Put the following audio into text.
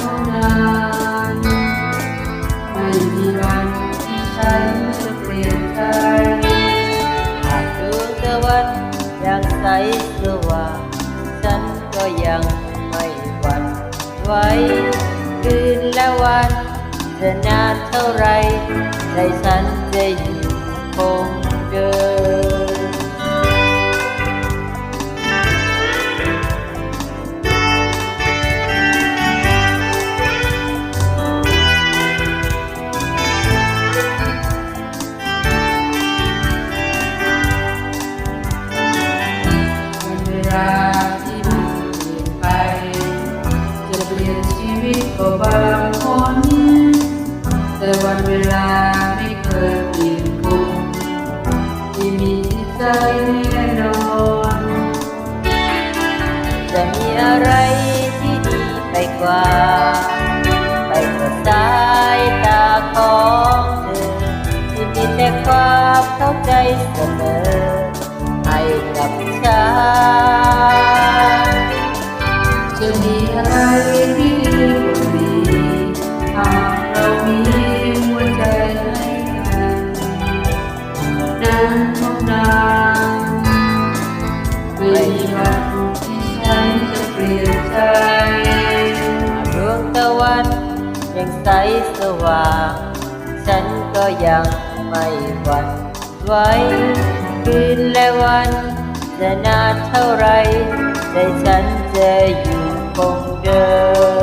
เท่านานไม่มีวันที่ฉันจะเปลี่ยนใจหากดวงตะวันยังใสสว่างฉันก็ยังไม่หวั่นไหวคืนและวันจะนานเท่าไรใจฉันจะอยู่ ก็บางคน แต่วันเวลาไม่เคยเปลี่ยนคนที่มีจิตใจแน่นอนจะมีอะไรที่ดีไปกว่า มีหัวใจให้กันนานเท่านานไม่มีวันที่ฉันจะเปลี่ยนใจดวงตะวันยังใสสว่าง ฉันก็ยังไม่หวั่นไหวคืนและวันจะนานเท่าไรใจฉันจะอยู่คงเดิม